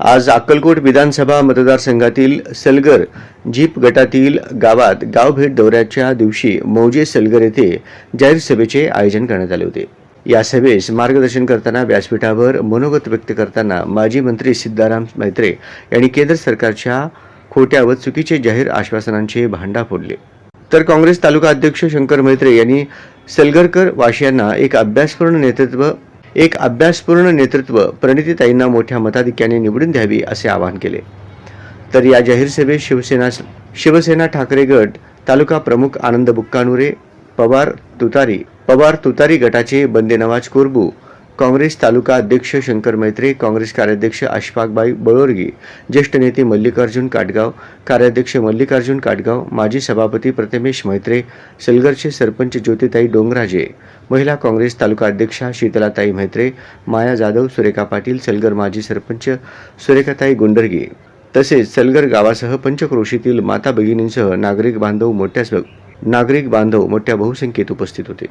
आज अक्कलकोट विधानसभा मतदारसंघातील सलगर जीप गटातील गावात गाव भेट दौऱ्याच्या दिवशी मौजे सलगर येथे जाहीर सभेचे आयोजन करण्यात आले होते. या सभेस मार्गदर्शन करताना व्यासपीठावर मनोगत व्यक्त करताना माजी मंत्री सिद्धाराम मैत्रे यांनी केंद्र सरकारच्या खोट्या व चुकीचे जाहीर आश्वासनांचे भांडा फोडले. तर काँग्रेस तालुका अध्यक्ष शंकर मैत्रे यांनी सलगरकर वाशियांना एक अभ्यासपूर्ण नेतृत्व एक अभ्यासपूर्ण नेतृत्व प्रणितीताईंना मोठ्या मताधिक्याने निवडून द्यावी असे आवाहन केले. तर या जाहीर सभेत शिवसेना शिवसेना ठाकरे गट तालुका प्रमुख आनंद बुक्कानुरे पवार तुतारी पवार तुतारी गटाचे बंदे नवाज कोरबू काँग्रेस तालुका अध्यक्ष शंकर मैत्रे काँग्रेस कार्याध्यक्ष अशफाकबाई बळोरगी ज्येष्ठ नेते मल्लिकार्जुन काटगाव कार्याध्यक्ष मल्लिकार्जुन काटगाव माजी सभापती प्रथमेश मैत्रे सलगरचे सरपंच ज्योतिताई डोंगराजे महिला काँग्रेस तालुका अध्यक्षा शीतलाताई मैत्रे माया जाधव सुरेखा पाटील सलगर माजी सरपंच सुरेखाताई गुंडरगे. तसेच सलगर गावासह पंचक्रोशीतील माता भगिनींसह नागरिक बांधव मोठ्या नागरिक बांधव मोठ्या बहुसंख्येत उपस्थित होते.